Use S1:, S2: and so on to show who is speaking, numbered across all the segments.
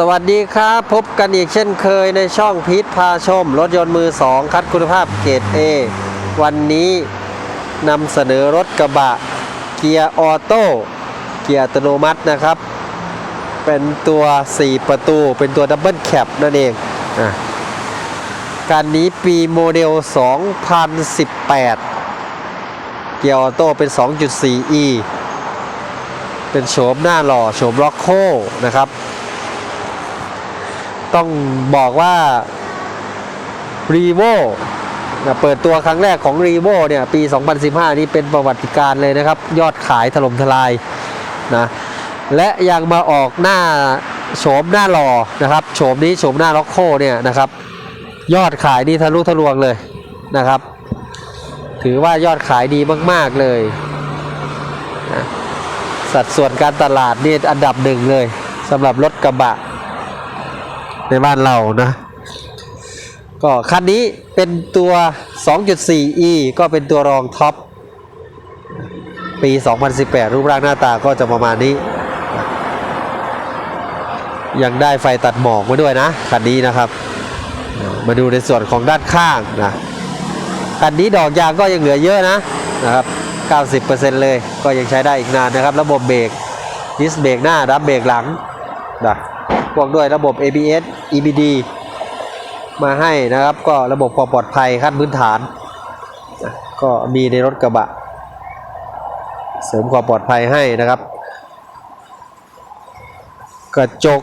S1: สวัสดีครับ พบกันอีกเช่นเคยในช่องพีทพาชม รถยนต์มือ 2 คัดคุณภาพเกรด A วันนี้นำเสนอรถกระบะ เกียร์ออโต้เกียร์อัตโนมัตินะครับ เป็นตัว 4 ประตูเป็นตัวดับเบิลแคปนั่นเองอะการนี้ปีโมเดล 2018 เกียร์ออโต้เป็น 2.4e เป็นโฉมหน้าหล่อโฉมล็อกโคนะครับ ต้องบอกว่า r e v o เปิดตัวครั้งแรกของ r e v o เนี่ยปี 2015 นี่เป็นประวัติการเลยนะครับ ยอดขายถล่มทลายนะและยังมาออกหน้าโฉมหน้าหล่อนะครับโฉมนี้โฉมหน้าล็อกโคเนี่ยนะครับ ยอดขายนี่ทะลุทะลวงเลยนะครับ ถือว่ายอดขายดีมาก ๆ เลยนะสัดส่วนการตลาดนี่อันดับหนึ่งเลยสำหรับรถกระบะ ในบ้านเรานะ ก็คันนี้เป็นตัว 2.4e ก็เป็นตัวรองท็อป ปี 2018 รูปร่างหน้าตาก็จะประมาณนี้ ยังได้ไฟตัดหมอกมาด้วยนะ คันนี้นะครับ มาดูในส่วนของด้านข้างนะ คันนี้ดอกยางก็ยังเหลือเยอะนะนะครับ 90%เลยก็ยังใช้ได้อีกนานนะครับ ระบบเบรกดิสเบรกหน้าดับเบรกหลังนะ วกด้วยระบบ ABS EBD มาให้นะครับ ก็ระบบความปลอดภัยขั้นพื้นฐาน ก็มีในรถกระบะ เสริมความปลอดภัยให้นะครับ กระจก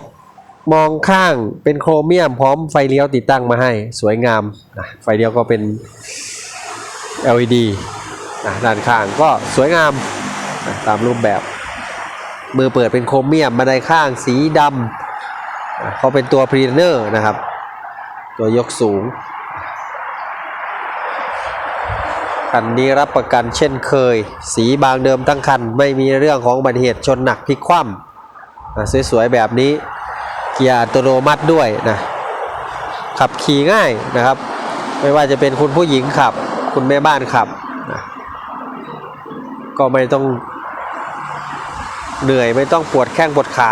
S1: มองข้างเป็นโครเมียมพร้อมไฟเลี้ยวติดตั้งมาให้สวยงามนะไฟเลี้ยวก็เป็น LED นะด้านข้างก็สวยงามนะตามรูปแบบ มือเปิดเป็นโครเมียมบันไดข้างสีดำ เขาเป็นตัวพรีเนอร์นะครับ ตัวยกสูง คันนี้รับประกันเช่นเคย สีบางเดิมทั้งคัน ไม่มีเรื่องของอุบัติเหตุชนหนักพลิกคว่ำสวยๆแบบนี้ เกียร์อัตโนมัติด้วยนะขับขี่ง่ายนะครับ ไม่ว่าจะเป็นคุณผู้หญิงขับ คุณแม่บ้านขับนะก็ไม่ต้องเหนื่อยไม่ต้องปวดแข้งปวดขา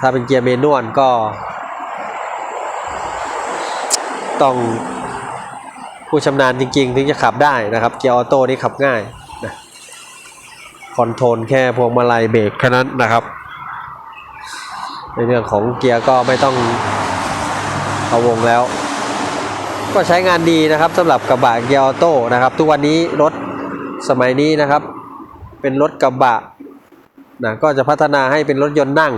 S1: ถ้าเป็นเกียร์เมนวลก็ ต้องผู้ชำนาญจริง ๆ ถึงจะขับได้นะครับ เกียร์ออโต้นี่ขับง่ายนะคอนโทรลแค่พวงมาลัยเบรกแค่นั้นนะครับ ในเรื่องของเกียร์ก็ไม่ต้องเอาวงแล้ว ก็ใช้งานดีนะครับสำหรับกระบะเกียร์ออโต้นะครับ ทุกวันนี้รถสมัยนี้นะครับ เป็นรถกระบะนะก็จะพัฒนาให้เป็นรถยนต์นั่ง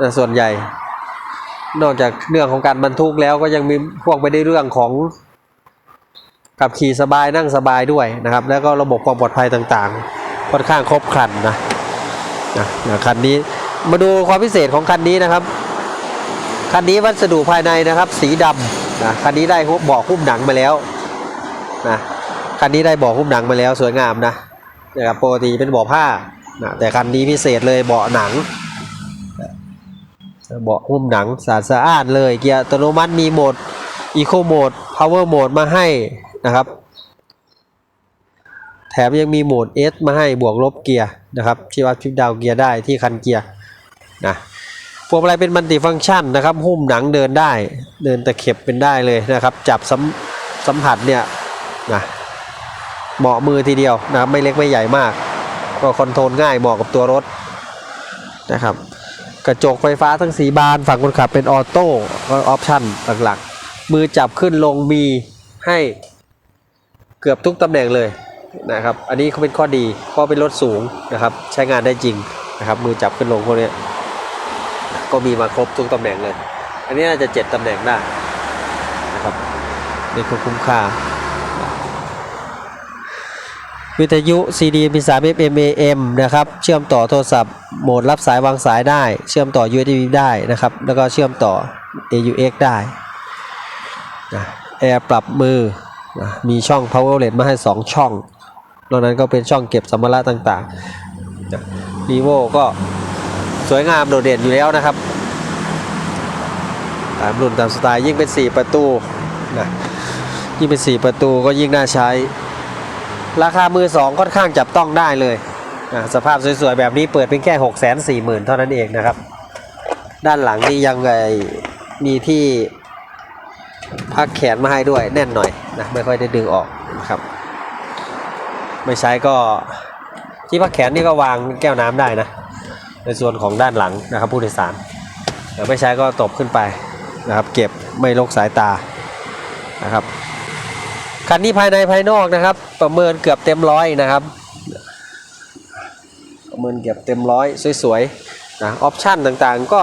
S1: นะส่วนใหญ่ นอกจากเรื่องของการบรรทุกแล้วก็ยังมีพวกไปได้เรื่องของขับขี่สบายนั่งสบายด้วยนะครับ แล้วก็ระบบความปลอดภัยต่างๆ ค่อนข้างครบครันนะนะนะคันนี้มาดูความพิเศษของคันนี้นะครับ คันนี้วัสดุภายในนะครับ สีดำนะคันนี้ได้เบาะหุ้มหนังมาแล้วนะคันนี้ได้เบาะหุ้มหนังมาแล้วสวยงามนะนะครับปกติเป็นเบาะผ้านะแต่คันนี้พิเศษเลยเบาะหนัง เบาะหุ้มหนังสะอาดสะอาดเลย เกียร์อัตโนมัติมีโหมด Eco Mode Power Mode มาให้นะครับ แถมยังมีโหมด S มาให้บวกลบเกียร์นะครับที่วัดชิปดาวเกียร์ได้ที่คันเกียร์นะพวกอะไรเป็นมัลติฟังก์ชันนะครับหุ้มหนังเดินได้ เดินตะเข็บเป็นได้เลยนะครับ จับสัมสัมผัสเนี่ยนะเหมาะมือทีเดียวนะครับไม่เล็กไม่ใหญ่มาก ก็คอนโทรลง่ายเหมาะกับตัวรถนะครับ กระจกไฟฟ้าทั้งสีบาน ฝั่งคนขับเป็นออโต้ก็ออปชั่นหลักๆ มือจับขึ้นลงมีให้เกือบทุกตำแหน่งเลยนะครับ อันนี้เขาเป็นข้อดีเพราะเป็นรถสูงนะครับ ใช้งานได้จริงนะครับ มือจับขึ้นลงพวกนี้ก็มีมาครบทุกตำแหน่งเลย อันนี้น่าจะเจ็ดตำแหน่งได้นะครับนี่คือคุ้มค่า วิทยุ CD MP3 FM AM นะครับ เชื่อมต่อโทรศัพท์ โหมดรับสายวางสายได้ เชื่อมต่อ USB ได้นะครับ แล้วก็เชื่อมต่อ AUX ได้นะแอร์ปรับมือนะมีช่อง power outlet มาให้ 2 ช่อง นอกนั้นก็เป็นช่องเก็บสัมภาระต่างๆนะ vivo ก็สวยงามโดดเด่นอยู่แล้วนะครับ ตามรุ่นตามสไตล์ยิ่งเป็น 4 ประตูนะยิ่งเป็น 4 ประตูก็ยิ่งน่าใช้ ราคามือสองค่อนข้างจับต้องได้เลยนะสภาพสวยๆ แบบนี้เปิดเพียงแค่ 6 4 0 0 0 0 เท่านั้นเองนะครับ ด้านหลังนี่ยังไงมีที่พักแขนมาให้ด้วยแน่นหน่อยนะไม่ค่อยได้ดึงออกนะครับ ไม่ใช้ก็ที่พักแขนนี่ก็วางแก้วน้ำได้นะ ในส่วนของด้านหลังนะครับผู้โดยสารแต่ไม่ใช้ก็ตบขึ้นไปนะครับ เก็บไม่ลกสายตานะครับ คันนี้ภายในภายนอกนะครับ ประเมินเกือบเต็มร้อยนะครับ ประเมินเกือบเต็มร้อยสวยๆนะออปชั่นต่างๆ ก็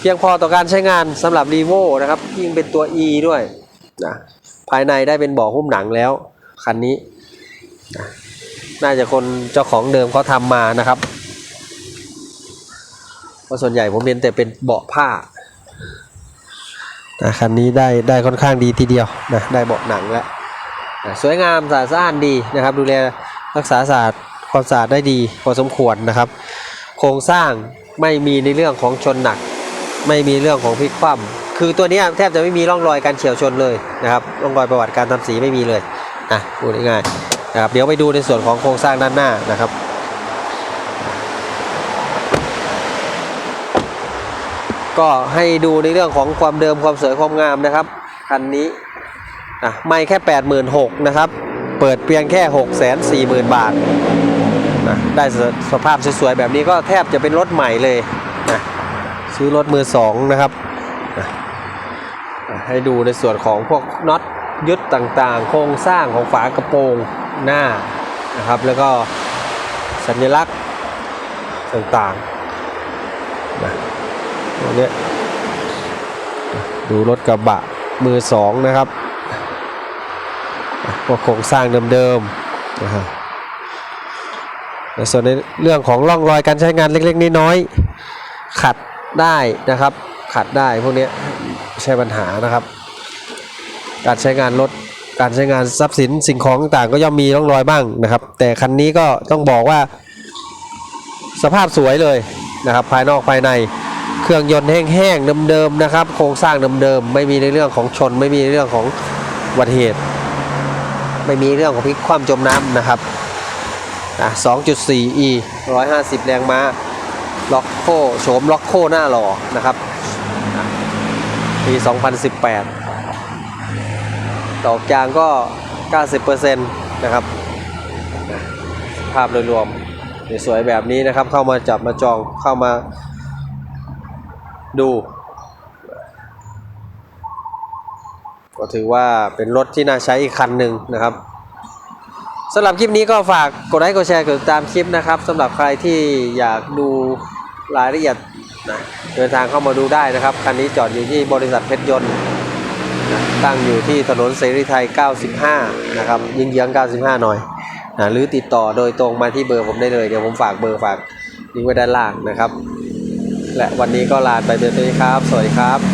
S1: เพียงพอต่อการใช้งานสำหรับ r ีโวนะครับยิ่งเป็นตัว E ด้วยนะภายในได้เป็นเบาะหุ้มหนังแล้ว คันนี้นะน่าจะคนเจ้าของเดิมเขาทำมานะครับเพราะส่วนใหญ่ผมเห็นแต่เป็นเบาะผ้านะคันนี้ได้ได้ค่อนข้างดีทีเดียวนะได้เบาะหนังแล้ว สวยงามสะอาดสะอานดีนะครับ ดูแลรักษาสะอาดความสะอาดได้ดีพอสมควรนะครับ โครงสร้างไม่มีในเรื่องของชนหนัก ไม่มีเรื่องของพลิกคว่ำคือตัวนี้แทบจะไม่มีร่องรอยการเฉียวชนเลยนะครับร่องรอยประวัติการทำสีไม่มีเลยอะพูดง่ายๆนะครับเดี๋ยวไปดูในส่วนของโครงสร้างด้านหน้านะครับก็ให้ดูในเรื่องของความเดิมความสวยความงามนะครับคันนี้ อะไม่แค่ 86,000นะครับ เปิดเพียงแค่ 640,000 บาทนะได้สภาพสวยๆแบบนี้ก็แทบจะเป็นรถใหม่เลยนะซื้อรถมือสองนะครับนะให้ดูในส่วนของพวกน็อตยึดต่างๆ โครงสร้างของฝากระโปรงหน้านะครับ แล้วก็สัญลักษณ์ต่างๆนะตัวนี้ดูรถกระบะมือสองนะครับ พวกโครงสร้างเดิมๆนะครับในส่วนในเรื่องของร่องรอยการใช้งานเล็กๆน้อยๆขัดได้นะครับ ขัดได้พวกนี้ไม่ใช่ปัญหานะครับ การใช้งานรถการใช้งานทรัพย์สินสิ่งของต่างๆ ก็ย่อมมีร่องรอยบ้างนะครับ แต่คันนี้ก็ต้องบอกว่า สภาพสวยเลยนะครับ ภายนอกภายในเครื่องยนต์แห้งๆเดิมๆนะครับ โครงสร้างเดิมๆไม่มีในเรื่องของชน ไม่มีในเรื่องของอุบัติเหตุ ไม่มีเรื่องของพลิกคว่ำจมน้ำนะครับอะ 2.4e 150 แรงม้า ล็อกโคโฉมล็อกโคหน้าหล่อนะครับปี 2018 ดอกยางก็ 90%นะครับ ภาพโดยรวมสวยแบบนี้นะครับ เข้ามาจับมาจองเข้ามาดู ก็ถือว่าเป็นรถที่น่าใช้อีกคันหนึ่งนะครับสำหรับคลิปนี้ก็ฝากกดไลค์กดแชร์กดติดตามคลิปนะครับสำหรับใครที่อยากดูรายละเอียดนะเดินทางเข้ามาดูได้นะครับ คันนี้จอดอยู่ที่บริษัทเพชรยนต์นะตั้งอยู่ที่ถนนเสรีไทย 95 นะครับยิงเยื้อง 95 หน่อยนะหรือติดต่อโดยตรงมาที่เบอร์ผมได้เลย เดี๋ยวผมฝากเบอร์ฝากลิงก์ไว้ด้านล่างนะครับ และวันนี้ก็ลาไปเพียงเท่านี้ครับ สวัสดีครับ